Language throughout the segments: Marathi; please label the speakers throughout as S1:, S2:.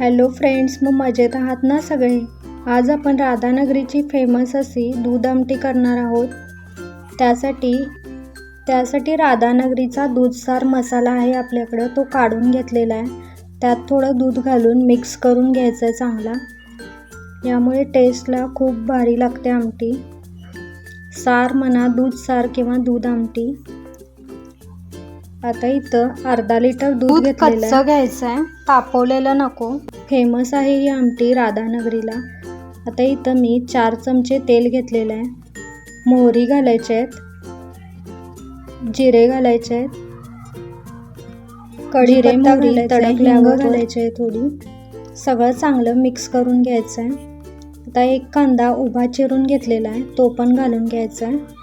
S1: हॅलो फ्रेंड्स मग मजेत आहात ना सगळे? आज आपण राधानगरीची फेमस अशी दूध आमटी करणार आहोत. त्यासाठी त्यासाठी राधानगरीचा दूधसार मसाला आहे आपल्याकडं तो काढून घेतलेला आहे. त्यात थोडं दूध घालून मिक्स करून घ्यायचं आहे चांगला. यामुळे टेस्टला खूप भारी लागते आमटी. सार म्हणा दूध सार किंवा दूध आमटी. आता इथं अर्धा लिटर दूध घेतलेलं
S2: कच्चं घ्यायचं आहे तापवलेलं नको.
S1: फेमस आहे ही आमटी राधानगरीला. आता इथं मी चार चमचे तेल घेतलेलं आहे. मोहरी घालायचे आहेत. जिरे घालायचे आहेत. कढीपत्ता
S2: मोहरी, तडकल्यावर
S1: घालायची आहे थोडी. सगळं चांगलं मिक्स करून घ्यायचं आहे. आता एक कांदा उभा चिरून घेतलेला आहे. तो पण घालून घ्यायचा आहे.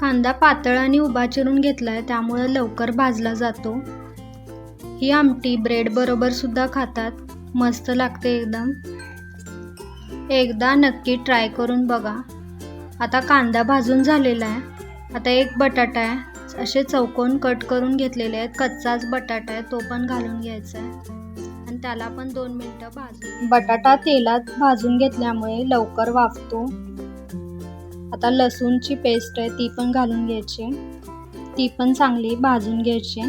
S2: कांदा पातळ आणि उभा चिरून घेतला आहे त्यामुळं लवकर भाजला जातो. ही आमटी ब्रेड सुद्धा खातात. मस्त लागते एकदम. एकदा नक्की ट्राय करून बघा. आता कांदा भाजून झालेला आहे. आता एक बटाटा आहे. असे चौकोन कट करून घेतलेले आहेत. कच्चाच बटाटा आहे तो पण घालून घ्यायचा आहे. आणि त्याला पण दोन मिनटं भाजून
S1: बटाटा तेलात भाजून घेतल्यामुळे लवकर वाफतो. आता लसूणची पेस्ट आहे ती पण घालून घ्यायची. ती पण चांगली भाजून घ्यायची.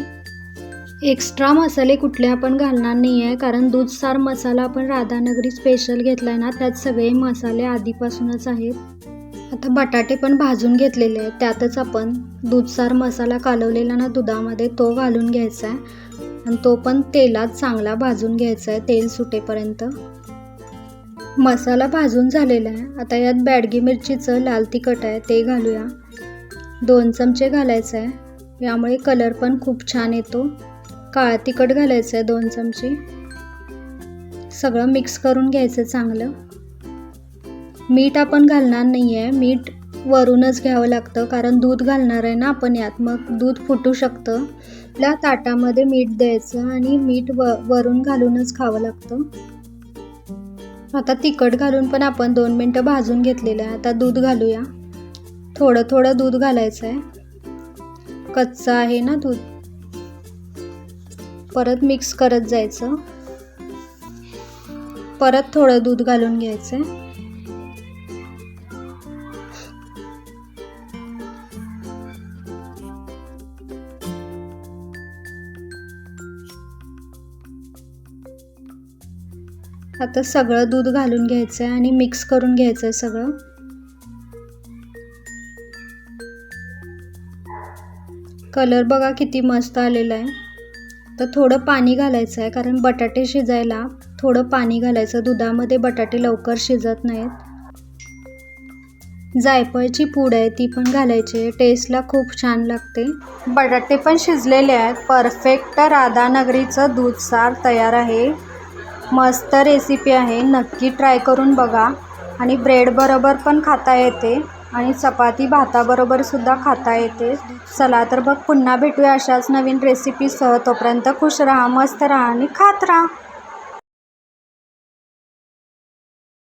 S1: एक्स्ट्रा मसाले कुठले आपण घालणार नाही आहे कारण दूधसार मसाला आपण राधानगरी स्पेशल घेतला आहे ना त्यात सगळे मसाले आधीपासूनच आहेत. आता बटाटे पण भाजून घेतलेले आहेत त्यातच आपण दूधसार मसाला कालवलेला ना दुधामध्ये तो घालून घ्यायचा आहे. आणि तो पण तेलात चांगला भाजून घ्यायचा आहे तेल सुटेपर्यंत. मसाला भाजून झालेला आहे. आता यात बॅडगी मिरचीचं लाल तिखट आहे ते घालूया. दोन चमचे घालायचं आहे. यामुळे कलर पण खूप छान येतो. काळा तिखट घालायचं आहे दोन चमचे. सगळं मिक्स करून घ्यायचं चांगलं. मीठ आपण घालणार नाही आहे मीठ वरूनच घ्यावं लागतं कारण दूध घालणार आहे ना आपण यात. मग दूध फुटू शकतं. ला ताटामध्ये मीठ द्यायचं आणि मीठ व वरून घालूनच खावं लागतं. आता तिखट घालून पण आपण दोन मिनटं भाजून घेतलेलं आहे. आता दूध घालूया. थोडं थोडं दूध घालायचं आहे कच्चं आहे ना दूध? परत मिक्स करत जायचं. परत थोडं दूध घालून घ्यायचं आहे आता सगळं दूध घालून घ्यायचं आहे आणि मिक्स करून घ्यायचं आहे सगळं. कलर बघा किती मस्त आलेला आहे. तर थोडं पाणी घालायचं आहे कारण बटाटे शिजायला थोडं पाणी घालायचं. दुधामध्ये बटाटे लवकर शिजत नाहीत. जायफळची पूड आहे ती पण घालायची. आहे टेस्टला खूप छान लागते.
S2: बटाटे पण शिजलेले आहेत. परफेक्ट राधानगरीचं दूध सार तयार आहे. मस्त रेसिपी आहे. नक्की ट्राय करून बघा. आणि ब्रेडबरोबर पण खाता येते. आणि चपाती भाताबरोबरसुद्धा खाता येते. चला तर बघ पुन्हा भेटूया अशाच नवीन रेसिपीसह तोपर्यंत खुश राहा मस्त राहा आणि खात राहा.